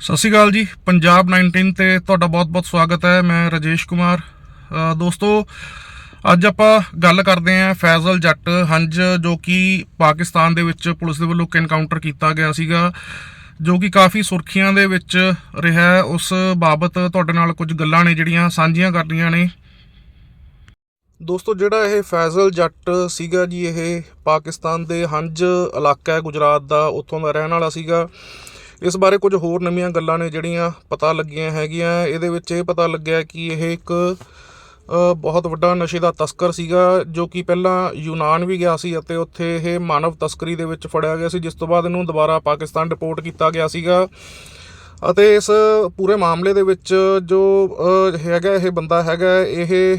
ਸਤਿ ਸ਼੍ਰੀ ਅਕਾਲ ਜੀ, ਪੰਜਾਬ 19 ਤੇ ਤੁਹਾਡਾ ਬਹੁਤ-ਬਹੁਤ ਸਵਾਗਤ ਹੈ, ਮੈਂ ਰਾਜੇਸ਼ ਕੁਮਾਰ। ਦੋਸਤੋ, ਅੱਜ ਆਪਾਂ ਗੱਲ ਕਰਦੇ ਆਂ ਫੈਜ਼ਲ ਜੱਟ ਹੰਜ, ਜੋ ਕਿ ਪਾਕਿਸਤਾਨ ਦੇ ਵਿੱਚ ਪੁਲਿਸ ਦੇ ਵੱਲੋਂ ਇੱਕ ਐਨਕਾਊਂਟਰ ਕੀਤਾ ਗਿਆ ਸੀਗਾ, ਜੋ ਕਿ ਕਾਫੀ ਸੁਰਖੀਆਂ ਦੇ ਵਿੱਚ ਰਿਹਾ ਉਸ ਬਾਬਤ ਤੁਹਾਡੇ ਨਾਲ ਕੁਝ ਗੱਲਾਂ ਨੇ ਜਿਹੜੀਆਂ ਸਾਂਝੀਆਂ ਕਰਨੀਆਂ ਨੇ। ਦੋਸਤੋ, ਜਿਹੜਾ ਇਹ ਫੈਜ਼ਲ ਜੱਟ ਸੀਗਾ ਜੀ, ਇਹ ਪਾਕਿਸਤਾਨ ਦੇ ਹੰਜ ਇਲਾਕਾ ਹੈ, ਗੁਜਰਾਤ ਦਾ, ਉੱਥੋਂ ਦਾ ਰਹਿਣ ਵਾਲਾ ਸੀਗਾ। ਇਸ ਬਾਰੇ ਕੁਝ ਹੋਰ ਨਵੀਆਂ ਗੱਲਾਂ ਨੇ ਜਿਹੜੀਆਂ ਪਤਾ ਲੱਗੀਆਂ ਹੈਗੀਆਂ। ਇਹਦੇ ਵਿੱਚ ਇਹ ਪਤਾ ਲੱਗਿਆ ਕਿ ਇਹ ਇੱਕ ਬਹੁਤ ਵੱਡਾ ਨਸ਼ੇ ਦਾ ਤਸਕਰ ਸੀਗਾ, ਜੋ ਕਿ ਪਹਿਲਾਂ ਯੂਨਾਨ ਵੀ ਗਿਆ ਸੀ ਅਤੇ ਉੱਥੇ ਇਹ ਮਾਨਵ ਤਸਕਰੀ ਦੇ ਵਿੱਚ ਫੜਿਆ ਗਿਆ ਸੀ, ਜਿਸ ਤੋਂ ਬਾਅਦ ਇਹਨੂੰ ਦੁਬਾਰਾ ਪਾਕਿਸਤਾਨ ਡਿਪੋਰਟ ਕੀਤਾ ਗਿਆ ਸੀਗਾ। ਅਤੇ ਇਸ ਪੂਰੇ ਮਾਮਲੇ ਦੇ ਵਿੱਚ ਜੋ ਹੈਗਾ, ਇਹ ਬੰਦਾ ਹੈਗਾ, ਇਹ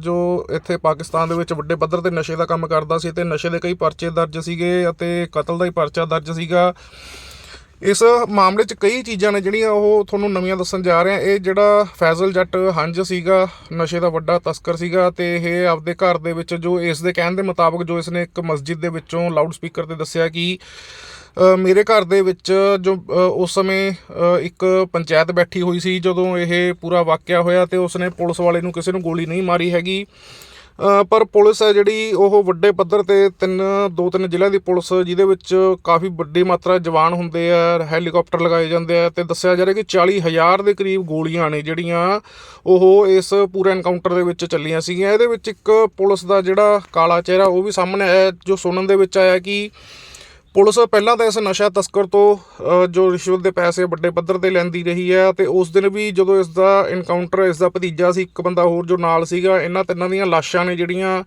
ਜੋ ਇੱਥੇ ਪਾਕਿਸਤਾਨ ਦੇ ਵਿੱਚ ਵੱਡੇ ਪੱਧਰ ਤੇ ਨਸ਼ੇ ਦਾ ਕੰਮ ਕਰਦਾ ਸੀ ਤੇ ਨਸ਼ੇ ਦੇ ਕਈ ਪਰਚੇ ਦਰਜ ਸੀਗੇ ਅਤੇ ਕਤਲ ਦਾ ਹੀ ਪਰਚਾ ਦਰਜ ਸੀਗਾ। ਇਸ ਮਾਮਲੇ 'ਚ ਕਈ ਚੀਜ਼ਾਂ ਨੇ ਜਿਹੜੀਆਂ ਉਹ ਤੁਹਾਨੂੰ ਨਵੀਆਂ ਦੱਸਣ ਜਾ ਰਹੇ ਆ ਇਹ ਜਿਹੜਾ ਫੈਜ਼ਲ ਜੱਟ ਹੰਜ ਸੀਗਾ, ਨਸ਼ੇ ਦਾ ਵੱਡਾ ਤਸਕਰ ਸੀਗਾ ਤੇ ਇਹ ਆਪਦੇ ਘਰ ਦੇ ਵਿੱਚ ਜੋ ਇਸ ਦੇ ਕਹਿਣ ਦੇ ਮੁਤਾਬਕ ਜੋ ਇਸ ਨੇ ਇੱਕ ਮਸਜਿਦ ਦੇ ਵਿੱਚੋਂ ਲਾਊਡ ਸਪੀਕਰ ਤੇ ਦੱਸਿਆ ਕਿ ਮੇਰੇ ਘਰ ਦੇ ਵਿੱਚ ਜੋ ਉਸ ਸਮੇਂ ਇੱਕ ਪੰਚਾਇਤ ਬੈਠੀ ਹੋਈ ਸੀ ਜਦੋਂ ਇਹ ਪੂਰਾ ਵਾਕਿਆ ਹੋਇਆ ਤੇ ਉਸਨੇ ਪੁਲਿਸ ਵਾਲੇ ਨੂੰ ਕਿਸੇ ਨੂੰ ਗੋਲੀ ਨਹੀਂ ਮਾਰੀ ਹੈਗੀ। ਪਰ ਪੁਲਿਸ ਹੈ ਜਿਹੜੀ ਉਹ ਵੱਡੇ ਪੱਧਰ ਤੇ ਤਿੰਨ, ਦੋ ਤਿੰਨ ਜ਼ਿਲ੍ਹਿਆਂ ਦੀ ਪੁਲਿਸ, ਜਿਹਦੇ ਵਿੱਚ ਕਾਫੀ ਵੱਡੀ ਮਾਤਰਾ ਜਵਾਨ ਹੁੰਦੇ ਆ, ਹੈਲੀਕਾਪਟਰ ਲਗਾਏ ਜਾਂਦੇ ਆ ਤੇ ਦੱਸਿਆ ਜਾ ਰਿਹਾ ਕਿ 40000 ਦੇ ਕਰੀਬ ਗੋਲੀਆਂ ਨੇ ਜਿਹੜੀਆਂ ਉਹ ਇਸ ਪੂਰੇ ਐਨਕਾਊਂਟਰ ਦੇ ਵਿੱਚ ਚੱਲੀਆਂ ਸੀਗੀਆਂ। ਇਹਦੇ ਵਿੱਚ ਇੱਕ ਪੁਲਿਸ ਦਾ ਜਿਹੜਾ ਕਾਲਾ ਚਿਹਰਾ ਉਹ ਵੀ ਸਾਹਮਣੇ ਆਇਆ, ਜੋ ਸੁਣਨ ਦੇ ਵਿੱਚ ਆਇਆ ਕਿ ਪੁਲਿਸ ਪਹਿਲਾਂ ਤਾਂ ਇਸ ਨਸ਼ਾ ਤਸਕਰ ਤੋਂ ਜੋ ਰਿਸ਼ਵਤ ਦੇ ਪੈਸੇ ਵੱਡੇ ਪੱਧਰ ਤੇ ਲੈਂਦੀ ਰਹੀ ਹੈ ਤੇ ਉਸ ਦਿਨ ਵੀ ਜਦੋਂ ਇਸ ਦਾ ਇਨਕਾਊਂਟਰ ਇਸ ਦਾ ਭਤੀਜਾ ਸੀ, ਇੱਕ ਬੰਦਾ ਹੋਰ ਜੋ ਨਾਲ ਸੀਗਾ, ਇਹਨਾਂ ਤਿੰਨਾਂ ਦੀਆਂ ਲਾਸ਼ਾਂ ਨੇ ਜਿਹੜੀਆਂ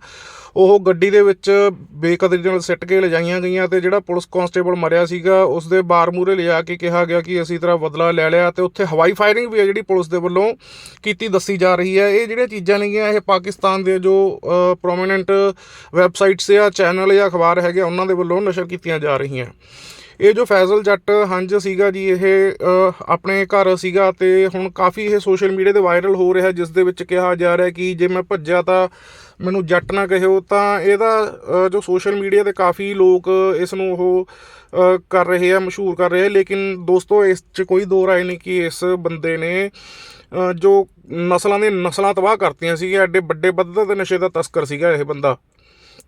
ਉਹ ਗੱਡੀ ਦੇ ਵਿੱਚ ਬੇਕਦਰੀ ਨਾਲ ਸਿੱਟ ਕੇ ਲਿਜਾਈਆਂ ਗਈਆਂ ਤੇ ਜਿਹੜਾ ਪੁਲਿਸ ਕਾਂਸਟੇਬਲ ਮਰਿਆ ਸੀਗਾ ਉਸ ਦੇ ਬਾਰ ਮੂਰੇ ਲਿਜਾ ਕੇ ਕਿਹਾ ਗਿਆ ਕਿ ਅਸੀਂ ਤਰ੍ਹਾਂ ਬਦਲਾ ਲੈ ਲਿਆ ਤੇ ਉੱਥੇ ਹਵਾਈ ਫਾਇਰਿੰਗ ਵੀ ਹੈ ਜਿਹੜੀ ਪੁਲਿਸ ਦੇ ਵੱਲੋਂ ਕੀਤੀ ਦੱਸੀ ਜਾ ਰਹੀ ਹੈ। ਇਹ ਜਿਹੜੀਆਂ ਚੀਜ਼ਾਂ ਨੇਗੀਆਂ ਇਹ ਪਾਕਿਸਤਾਨ ਦੇ ਜੋ ਪ੍ਰੋਮਿਨੈਂਟ ਵੈਬਸਾਈਟਸ ਜਾਂ ਚੈਨਲ ਜਾਂ ਅਖਬਾਰ ਹੈਗੇ ਆ, ਉਹਨਾਂ ਦੇ ਵੱਲੋਂ ਨਸ਼ਰ ਕੀਤੀਆਂ ਜਾ ਰਹੀਆਂ। ਇਹ ਜੋ ਫੈਜ਼ਲ ਜੱਟ ਹੰਜ ਸੀਗਾ ਜੀ, ਇਹ ਆਪਣੇ ਘਰ ਸੀਗਾ ਤੇ ਹੁਣ ਕਾਫੀ ਇਹ ਸੋਸ਼ਲ ਮੀਡੀਆ ਤੇ ਵਾਇਰਲ ਹੋ ਰਿਹਾ ਜਿਸ ਦੇ ਵਿੱਚ ਕਿਹਾ ਜਾ ਰਿਹਾ ਕਿ ਜੇ ਮੈਂ ਭੱਜਿਆ ਤਾਂ ਮੈਨੂੰ ਜੱਟ ਨਾ ਕਹਿਓ ਤਾਂ ਇਹਦਾ ਜੋ ਸੋਸ਼ਲ ਮੀਡੀਆ ਤੇ ਕਾਫੀ ਲੋਕ ਇਸ ਨੂੰ ਉਹ ਕਰ ਰਹੇ ਆ, ਮਸ਼ਹੂਰ ਕਰ ਰਹੇ ਆ। ਲੇਕਿਨ ਦੋਸਤੋ, ਇਸ 'ਚ ਕੋਈ ਦੋ ਰਾਏ ਨਹੀਂ ਕਿ ਇਸ ਬੰਦੇ ਨੇ ਜੋ ਨਸਲਾਂ ਦੇ ਨਸਲਾਂ ਤਬਾਹ ਕਰਤੀਆਂ ਸੀਗੀਆਂ, ਐਡੇ ਵੱਡੇ ਪੱਧਰ ਤੇ ਨਸ਼ੇ ਦਾ ਤਸਕਰ ਸੀਗਾ ਇਹ ਬੰਦਾ।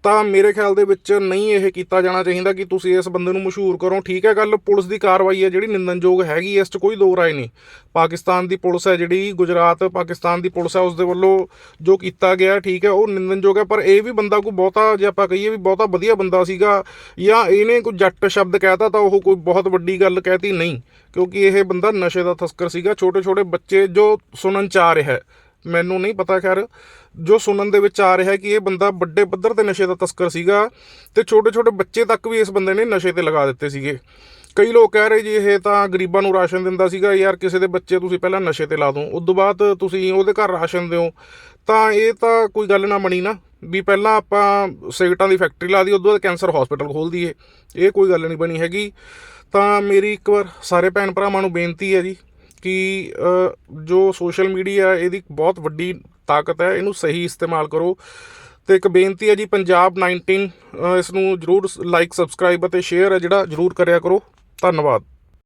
ਤਾਂ ਮੇਰੇ ਖਿਆਲ ਦੇ ਵਿੱਚ ਨਹੀਂ ਇਹ ਕੀਤਾ ਜਾਣਾ ਚਾਹੀਦਾ ਕਿ ਤੁਸੀਂ ਇਸ ਬੰਦੇ ਨੂੰ ਮਸ਼ਹੂਰ ਕਰੋ। ਠੀਕ ਹੈ ਗੱਲ, ਪੁਲਿਸ ਦੀ ਕਾਰਵਾਈ ਹੈ ਜਿਹੜੀ ਨਿੰਦਨਯੋਗ ਹੈਗੀ, ਇਸ 'ਚ ਕੋਈ ਦੋ ਰਾਏ ਨਹੀਂ। ਪਾਕਿਸਤਾਨ ਦੀ ਪੁਲਿਸ ਹੈ ਜਿਹੜੀ, ਗੁਜਰਾਤ ਪਾਕਿਸਤਾਨ ਦੀ ਪੁਲਿਸ ਹੈ, ਉਸ ਦੇ ਵੱਲੋਂ ਜੋ ਕੀਤਾ ਗਿਆ, ਠੀਕ ਹੈ, ਉਹ ਨਿੰਦਨਯੋਗ ਹੈ। ਪਰ ਇਹ ਵੀ ਬੰਦਾ ਕੋਈ ਬਹੁਤਾ, ਜੇ ਆਪਾਂ ਕਹੀਏ ਵੀ ਬਹੁਤਾ ਵਧੀਆ ਬੰਦਾ ਸੀਗਾ ਜਾਂ ਇਹਨੇ ਕੋਈ ਜੱਟ ਸ਼ਬਦ ਕਹਿਤਾ ਤਾਂ ਉਹ ਕੋਈ ਬਹੁਤ ਵੱਡੀ ਗੱਲ ਕਹਿਤੀ ਨਹੀਂ। ਕਿਉਂਕਿ ਇਹ ਬੰਦਾ ਨਸ਼ੇ ਦਾ ਤਸਕਰ ਸੀਗਾ। ਛੋਟੇ ਛੋਟੇ ਬੱਚੇ ਜੋ ਸੁਣਨ ਚ ਆ ਰਿਹਾ ਮੈਨੂੰ ਨਹੀਂ ਪਤਾ ਖੈਰ, ਜੋ ਸੁਣਨ ਦੇ ਵਿੱਚ ਆ ਰਿਹਾ ਕਿ ਇਹ ਬੰਦਾ ਵੱਡੇ ਪੱਧਰ ਤੇ ਨਸ਼ੇ ਦਾ ਤਸਕਰ ਸੀਗਾ ਤੇ ਛੋਟੇ ਛੋਟੇ ਬੱਚੇ ਤੱਕ ਵੀ ਇਸ ਬੰਦੇ ਨੇ ਨਸ਼ੇ ਤੇ ਲਗਾ ਦਿੱਤੇ ਸੀਗੇ। ਕਈ ਲੋਕ ਕਹਿ ਰਹੇ ਜੀ ਇਹ ਤਾਂ ਗਰੀਬਾਂ ਨੂੰ ਰਾਸ਼ਨ ਦਿੰਦਾ ਸੀਗਾ, ਯਾਰ ਕਿਸੇ ਦੇ ਬੱਚੇ ਤੁਸੀਂ ਪਹਿਲਾਂ ਨਸ਼ੇ ਤੇ ਲਾ ਦੋ ਉਸ ਤੋਂ ਬਾਅਦ ਤੁਸੀਂ ਉਹਦੇ ਘਰ ਰਾਸ਼ਨ ਦਿਓ। ਤਾਂ ਇਹ ਤਾਂ ਕੋਈ ਗੱਲ ਨਾ ਬਣੀ ਨਾ, ਵੀ ਪਹਿਲਾਂ ਆਪਾਂ ਸਿਗਰਟਾਂ ਦੀ ਫੈਕਟਰੀ ਲਾ ਦੀ ਉਸ ਤੋਂ ਬਾਅਦ ਕੈਂਸਰ ਹਸਪੀਟਲ ਖੋਲ ਦਈਏ। ਇਹ ਕੋਈ ਗੱਲ ਨਹੀਂ ਬਣੀ ਹੈਗੀ। ਤਾਂ ਮੇਰੀ ਇੱਕ ਵਾਰ ਸਾਰੇ ਭੈਣ ਭਰਾਵਾਂ ਨੂੰ ਬੇਨਤੀ ਹੈ ਜੀ ਕਿ ਜੋ ਸੋਸ਼ਲ ਮੀਡੀਆ ਇਹਦੀ ਬਹੁਤ ਵੱਡੀ ਤਾਕਤ ਹੈ, ਇਹਨੂੰ ਸਹੀ ਇਸਤੇਮਾਲ ਕਰੋ। ਤੇ ਇੱਕ ਬੇਨਤੀ ਹੈ ਜੀ, ਪੰਜਾਬ 19 ਇਸ ਨੂੰ ਜਰੂਰ ਲਾਈਕ, ਸਬਸਕ੍ਰਾਈਬ ਅਤੇ ਸ਼ੇਅਰ ਹੈ ਜਿਹੜਾ ਜਰੂਰ ਕਰਿਆ ਕਰੋ। ਧੰਨਵਾਦ।